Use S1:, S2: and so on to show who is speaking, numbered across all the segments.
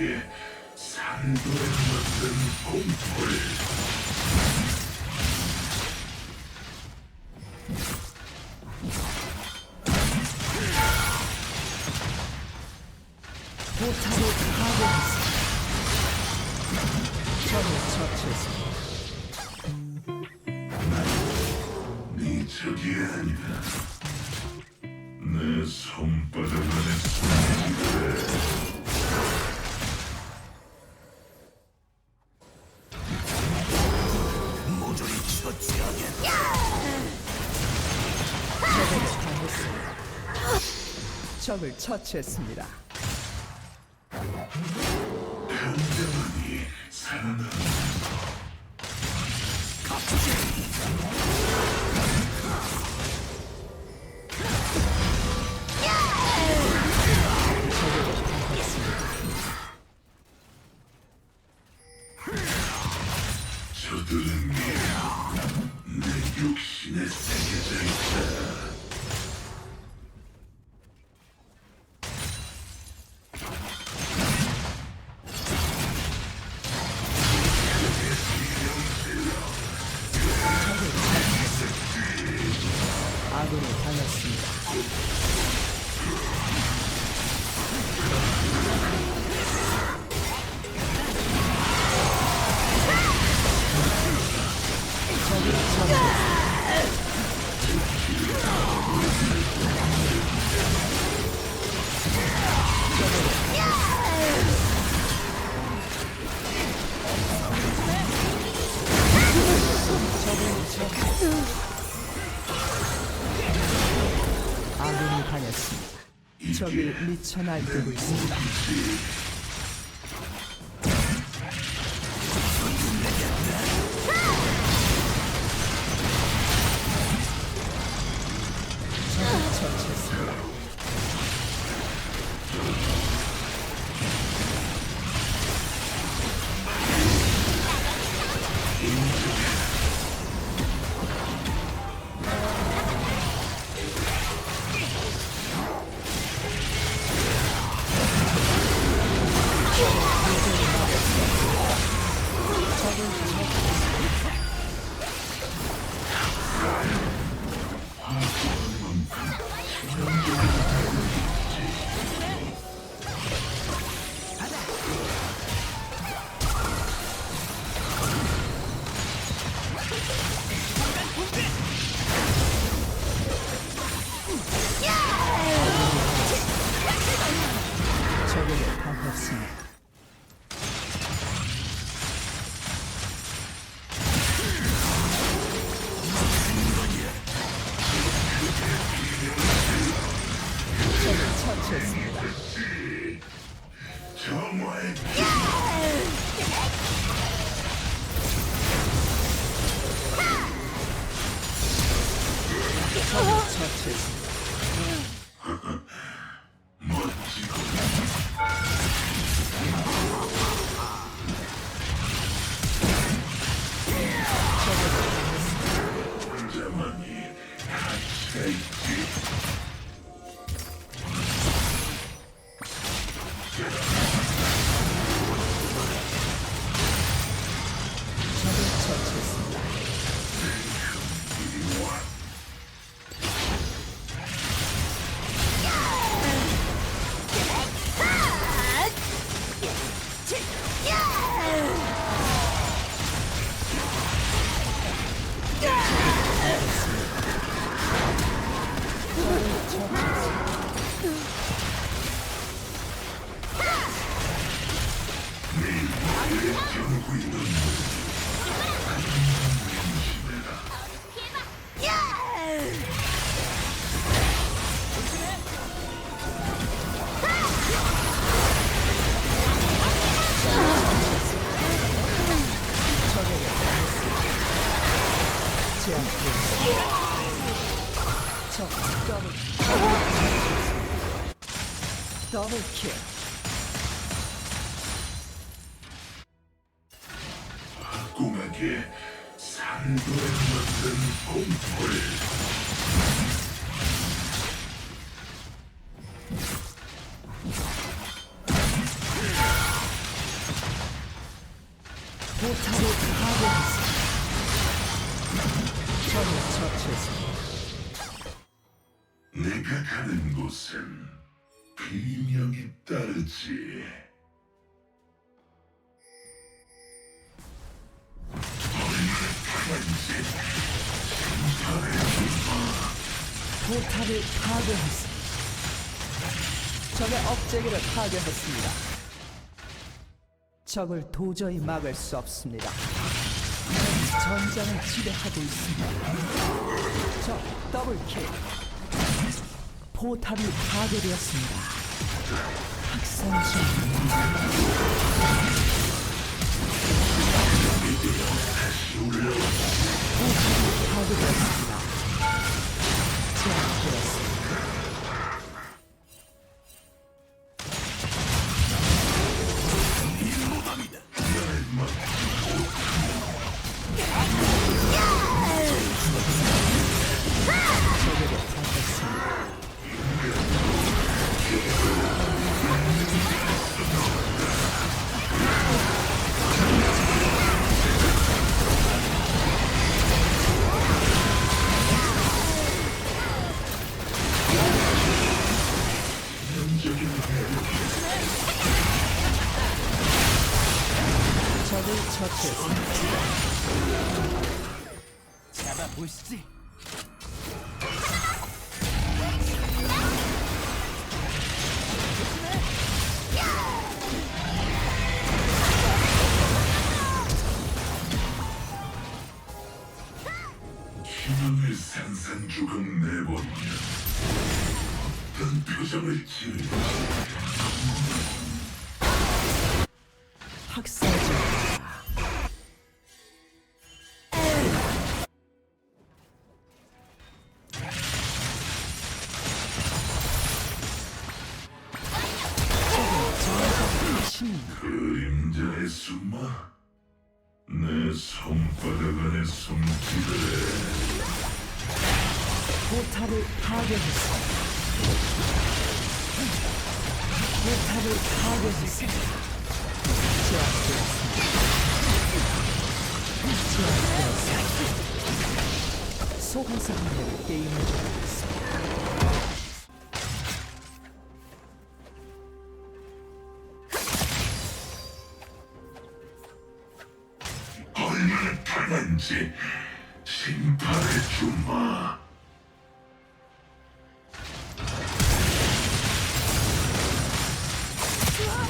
S1: 예, 내게 산도에 맞는 공포를
S2: 적을 처치했습니다.
S1: 한대만이
S2: 적이 미쳐 날뛰고 있습니다. Shit. Double kill.
S1: 내가 가는 곳은 비명이 따르지.
S2: 포탑을 파괴했습니다. 적의 억제기를 파괴했습니다. 적을 도저히 막을 수 없습니다. 전장을 지배하고 있습니다. 적 더블킬. 포탑이 파괴되었습니다. 학살 중. 포탑이 파괴되었습니다. 제압되었습니다.
S1: 산산조각 내보면 어떤 표정을 지을지
S2: 학살 중.
S1: 그림자에 숨어 내 손바닥 안에 숨기를
S2: 포탑을 파괴했습니다. 포탑을 파괴했습니다. 제압되었습니다. 제압되었습니다. 하는 게임을 좋아했습니다.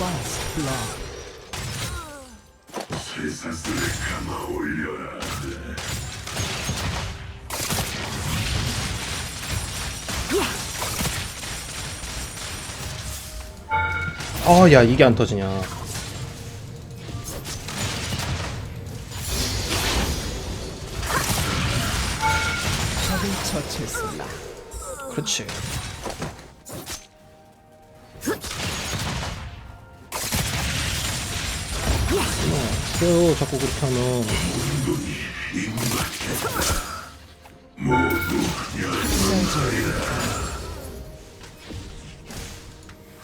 S2: First blood.
S1: 쇠사슬에 감아 올려라
S3: 아, 야, 이게 안 터지냐.
S2: 적을 처치했습니다.
S3: 그렇지. 어, 그래요, 자꾸 그렇게 하면.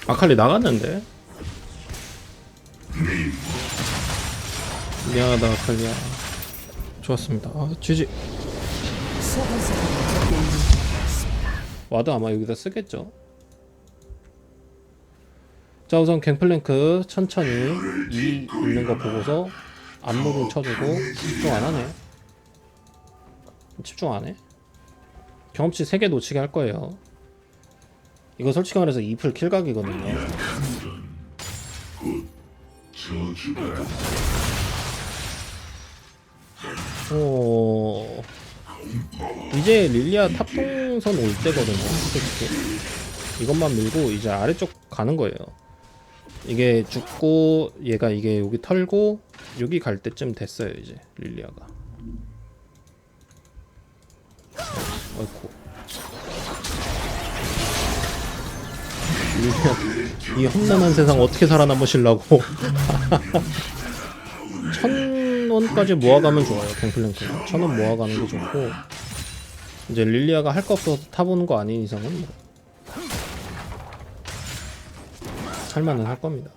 S3: 아칼리 나갔는데? 미안하다, 아칼리야. 좋았습니다. 아,
S2: 좋아했습니다.
S3: 와도 아마 여기다 쓰겠죠. 자 우선 갱플랭크 천천히 이 있는 거 보고서 안무를 쳐주고 집중 안 하네. 집중 안 해. 경험치 3개 놓치게 할 거예요. 이거 솔직히 말해서 2풀 킬각이거든요. 어... 이제 릴리아 탑동선 올 때거든요. 솔직히. 이것만 밀고 이제 아래쪽 가는 거예요. 이게 죽고 얘가 이게 여기 털고 여기 갈 때쯤 됐어요 이제 릴리아가. 어이쿠. 릴리아 이 험난한 세상 어떻게 살아남으시려고 천 원까지 모아가면 좋아요 갱플랭크 천원 모아가는 게 좋고 이제 릴리아가 할 거 없어서 타보는 거 아닌 이상은 할만은 할 겁니다.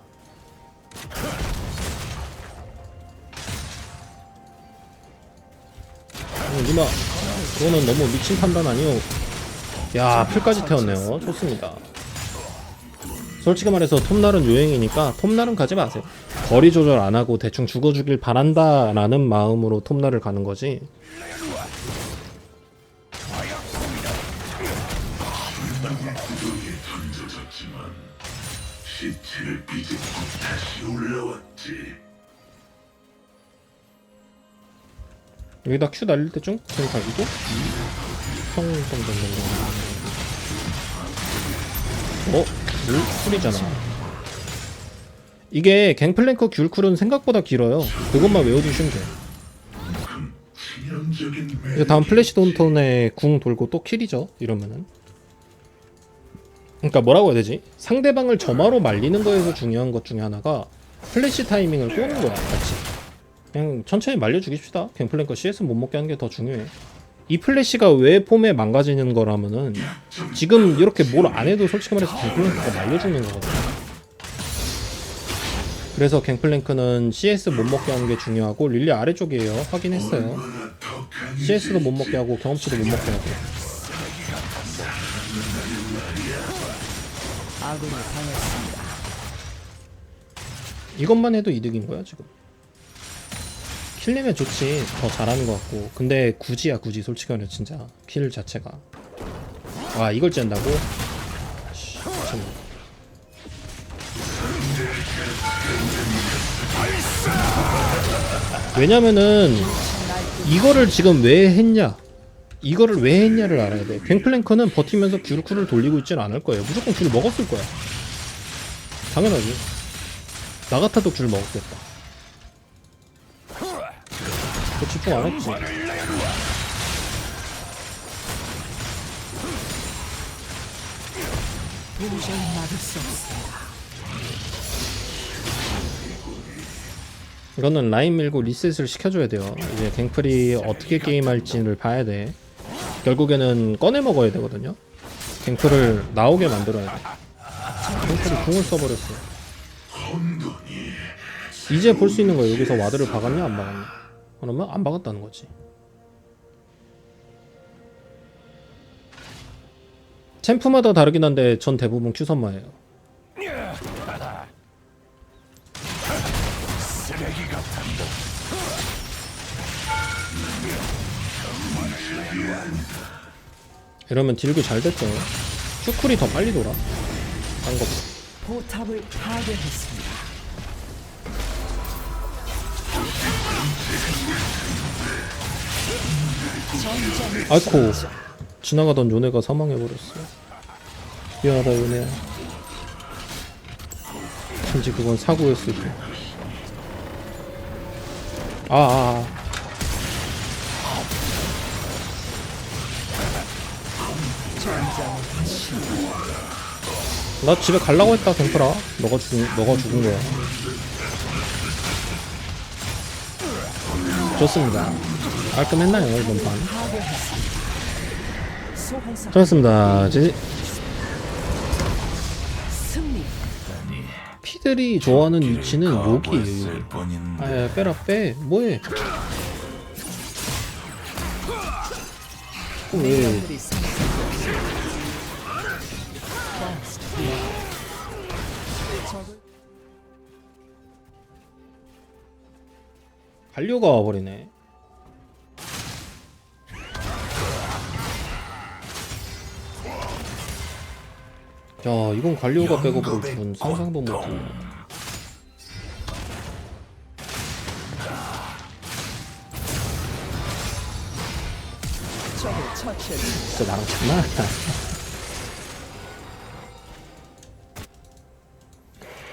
S3: 오지마 그거는 너무 미친 판단 아니오? 야 풀까지 태웠네요. 좋습니다. 솔직히 말해서 톱날은 유행이니까 톱날은 가지 마세요. 거리 조절 안 하고 대충 죽어 주길 바란다 라는 마음으로 톱날을 가는 거지
S1: 시체를 비집고 다시 올라왔지.
S3: 여기다 큐 날릴 때좀 생각이고? 성성성성성 어? 물? 풀이잖아. 이게 갱플랭크 귤쿨은 생각보다 길어요. 그것만 외워두시면
S1: 치명적인
S3: 이제 다음 플래시 돈턴에 궁 돌고 또 킬이죠 이러면은 그러니까 뭐라고 해야 되지? 상대방을 점화로 말리는 거에서 중요한 것 중에 하나가 플래시 타이밍을 꼬는 거야 같이. 그냥 천천히 말려 죽입시다. 갱플랭크 CS 못 먹게 하는 게 더 중요해. 이 플래시가 왜 폼에 망가지는 거라면은 지금 이렇게 뭘 안 해도 솔직히 말해서 갱플랭크가 말려 죽는 거거든. 그래서 갱플랭크는 CS 못 먹게 하는 게 중요하고 릴리 아래쪽이에요. 확인했어요. CS도 못 먹게 하고 경험치도 못 먹게 하고 이것만 해도 이득인 거야 지금? 킬내면 좋지. 더 잘하는 것 같고. 근데 굳이야 굳이 솔직히 말해 진짜. 킬 자체가. 와 이걸 짠다고? 왜냐면은 이거를 지금 왜 했냐? 이거를 왜 했냐를 알아야 돼. 갱플랭크는 버티면서 귤쿨을 돌리고 있지는 않을 거예요. 무조건 귤을 먹었을 거야. 당연하지 나 같아도 귤 먹었겠다. 그 집중 안 했지.
S2: 도저히 막을 수.
S3: 이거는 라인 밀고 리셋을 시켜줘야 돼요. 이제 갱플이 어떻게 게임할지를 봐야 돼. 결국에는 꺼내 먹어야 되거든요. 갱플을 나오게 만들어야 돼. 갱플이 궁을 써버렸어
S1: 혼돈이
S3: 이제 볼 수 있는 거야 여기서 와드를 박았냐 안 박았냐. 그러면 안 박았다는 거지. 챔프마다 다르긴 한데 전 대부분 큐선마예요. 이러면 딜교 잘 됐죠. 큐쿨이 더 빨리 돌아. 딴 거.
S2: 포탑을 파괴했습니다.
S3: 아이코 지나가던 요네가 사망해버렸어. 미안하다 요네야 왠지 그건 사고였을 때. 아, 아, 아. 나 집에 갈라고 했다 갱플아 너가 죽은 너가 죽은 거야 좋습니다 깔끔했나요 이번 판
S2: 승리.
S3: 피들이 좋아하는 위치는. 여기. 아야 빼라 빼. 뭐해? 어, 왜? 갈료가 와버리네. 야 이건 관료가 백업으로 죽은 상상도 못해. 진짜 나랑 장난하냐?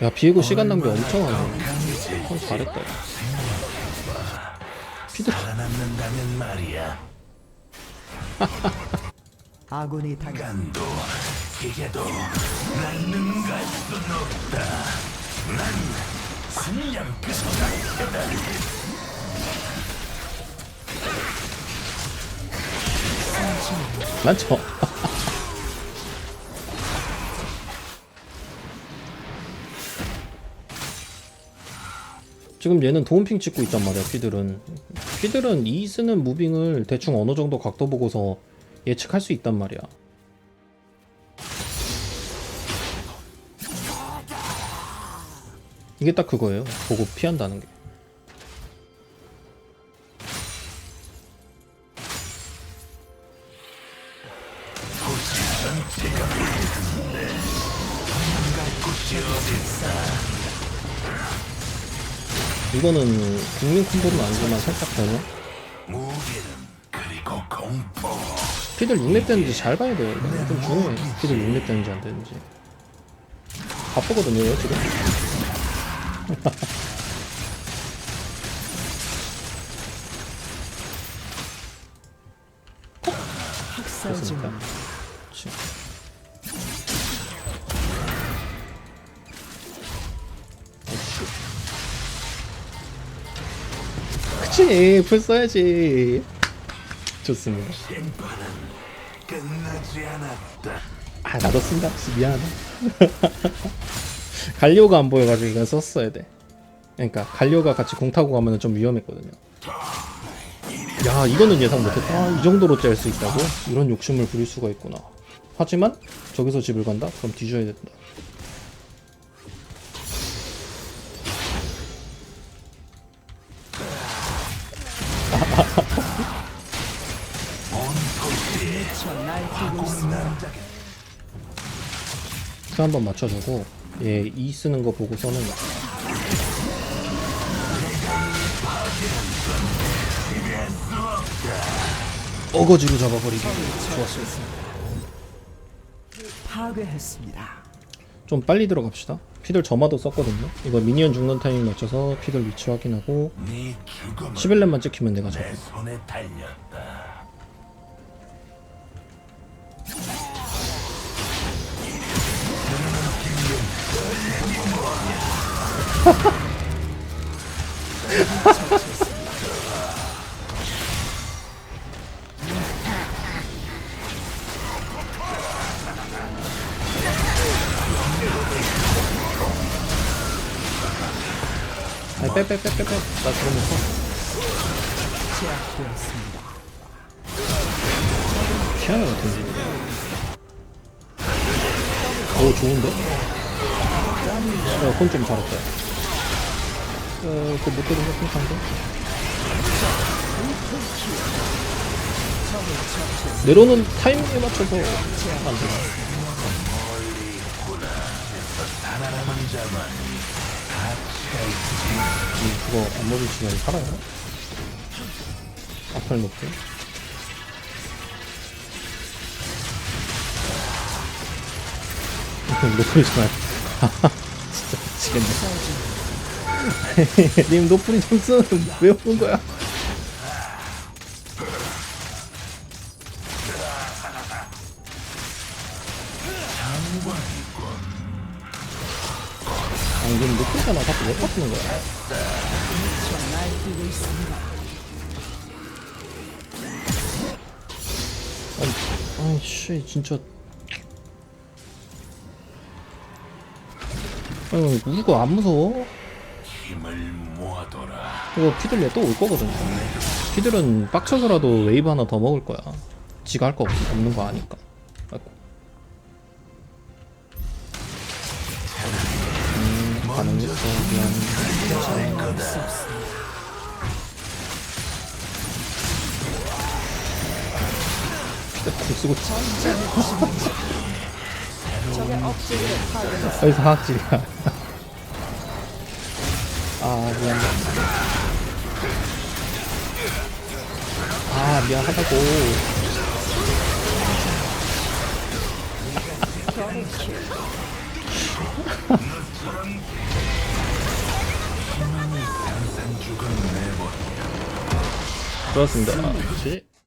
S3: 야 비에고 시간 낭비 엄청 하네. 형 잘했다. 피들
S1: 살아남는다면 말이야.
S2: 아군이 당했.
S1: 간도 기계도 난 능가할 수는 없다. 난 그냥
S3: 그난 저. 지금 얘는 도움핑 찍고 있단 말이야, 피들은. 피들은 이 쓰는 무빙을 대충 어느 정도 각도 보고서 예측할 수 있단 말이야. 이게 딱 그거예요. 보고 피한다는 게. 이거는 국민 콤보는 아니지만 살짝
S1: 공포
S3: 피들 6렙 되는지 잘 봐야 돼요. 좀 중요해. 피들 6렙 되는지 안 되는지. 바쁘거든요, 지금. 그치, 풀 써야지. 좋습니다. 아, 나도 쓴다. 미안하다. 갈리오가 안 보여가지고 이건 썼어야 돼. 그러니까 갈리오가 같이 공 타고 가면 좀 위험했거든요. 야, 이거는 예상 못했다. 아, 이 정도로 짤 수 있다고? 이런 욕심을 부릴 수가 있구나. 하지만 저기서 집을 간다? 그럼 뒤져야 된다. 큐 한번 맞춰주고 얘 E 쓰는 거 보고서는 어거지로 잡아버리기 좋았어요.
S2: 파괴했습니다.
S3: 좀 빨리 들어갑시다. 피들 점화도 썼거든요. 이거 미니언 죽는 타이밍 맞춰서 피들 위치 확인하고
S1: 네 죽음은
S3: 11렙만 찍히면 내가 잡아. 빼빼빼빼빼 나 들어놓고
S2: 제압되었습니다.
S3: 피아노 같은데. 오 좋은데? 어, 그건 좀 잘했다. 어, 그못 때린 거 생각한데? 내려오는 타이밍에 맞춰서 안 돼.
S1: 살아남은 자만
S3: 이 그거 안 시간이 살아요? 앞을 높게. 노프리 말. 진짜 미치겠네. 님좀 쓰. 왜 오는 거야? 님 노프리잖아. 자꾸 왜 바꾸는 거야? 아니, 아이씨, 진짜. 아니, 우리가 안 무서워? 이거 피들 얘또올 거거든요. 피들은 빡쳐서라도 웨이브 하나 더 먹을 거야. 지가 할 거 없는 거 아니까. 음, 가능했어. 미안. 피들 공 쓰고
S2: 억제기를 파괴했습니다.
S3: 여기서 하악질이야. 아, 미안. 아, 미안하다고. 좋았습니다. 그렇지.